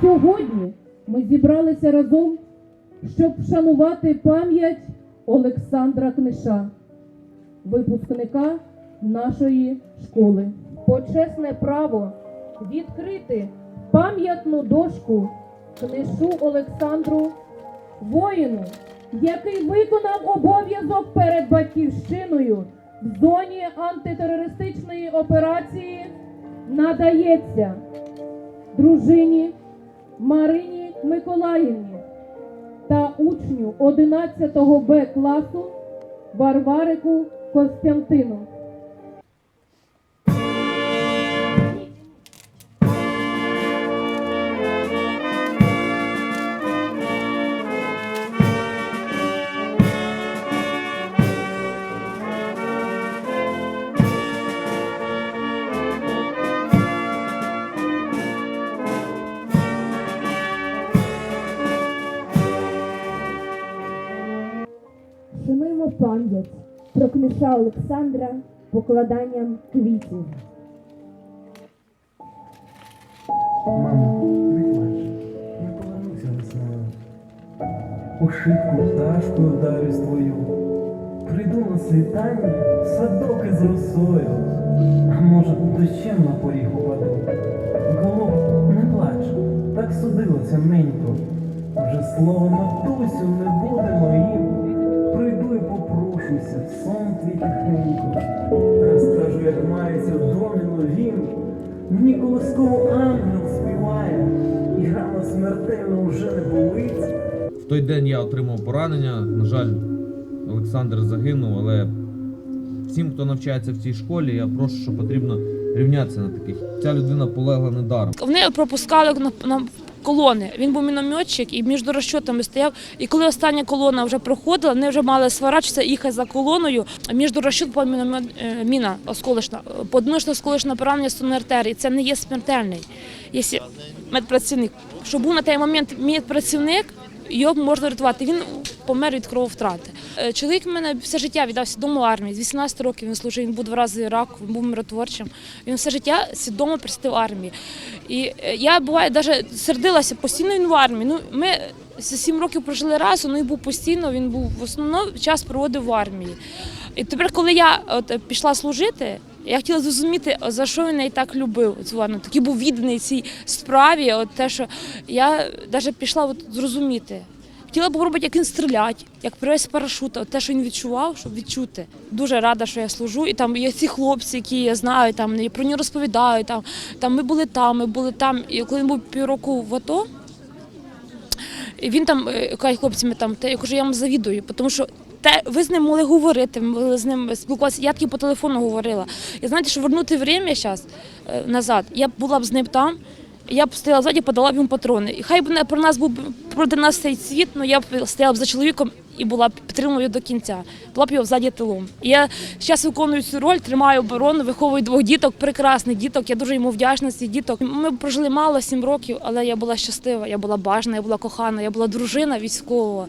Сьогодні ми зібралися разом, щоб вшанувати пам'ять Олександра Книша, випускника нашої школи. Почесне право відкрити пам'ятну дошку книшу Олександру воїну, який виконав обов'язок перед батьківщиною в зоні антитерористичної операції, надається дружині Марині Миколаївні та учню 11 Б класу Варварику Костянтину. Шануємо пам'ять про книша Олександра покладанням квітів. Мамо, не плач, не повернуся весною. Ошибку пташкою вдарюсь твою. Прийду на світанні садок із росою. А може, дощем на поріг упаду. Голуб, не плач, так судилося ненько. Вже слово матусю не буде моїм. Попрошуся в сон твій тихенько. Розкажу, як мається доміно він. Мені колосково ангел співає, і рана смертельно вже не болить. В той день я отримав поранення. На жаль, Олександр загинув, але всім, хто навчається в цій школі, я прошу, що потрібно рівнятися на таких. Ця людина полегла недаром. Вони пропускали на, на колони. Він був мінометчик і між розчотами стояв. І коли остання колона вже проходила, вони вже мали сварачитися, їхати за колоною. Між розчот була міномет, е, міна осколочна, подмишно осколочне поранення сонної артерії. Це не є смертельний. Якщо медпрацівник, що був на той момент медпрацівник, його можна рятувати. Він помер від крововтрати. Е, Чоловік в мене все життя віддав свідомо армії. З 18 років він служив, він був два рази рак, він був миротворчим. Він все життя свідомо присвятив армії. І е, я буває навіть сердилася постійно він в армії. Ну ми сім років прожили разом, ну і був постійно. Він був в основному час проводив в армії. І тепер, коли я от пішла служити. Я хотіла зрозуміти, за що він неї так любив цю. Такий був відданий цій справі. От те, що я навіть пішла от зрозуміти. Хотіла б робити, як він стрілять, як привез з парашута. Те, що він відчував, щоб відчути. Дуже рада, що я служу. І там є ці хлопці, які я знаю, там і про нього розповідають. Там, там ми були там, ми були там. І коли він був півроку в АТО, він там е, каже хлопцями, там те я кажу, я вам завідую, тому що. Те, ви з ним могли говорити, могли з ним спілкуватися. Я тільки по телефону говорила. І знаєте, що вернути время зараз назад, я була б з ним там, я б стояла ззаді, подала б йому патрони. І хай б не про нас був проти нас цей світ, але я б стояла б за чоловіком і була б підтримувала до кінця. Була б його ззаді тилом. І я зараз виконую цю роль, тримаю оборону, виховую двох діток, прекрасних діток. Я дуже йому вдячна цих діток. Ми прожили мало сім років, але я була щаслива, я була бажана, я була кохана, я була дружина військового.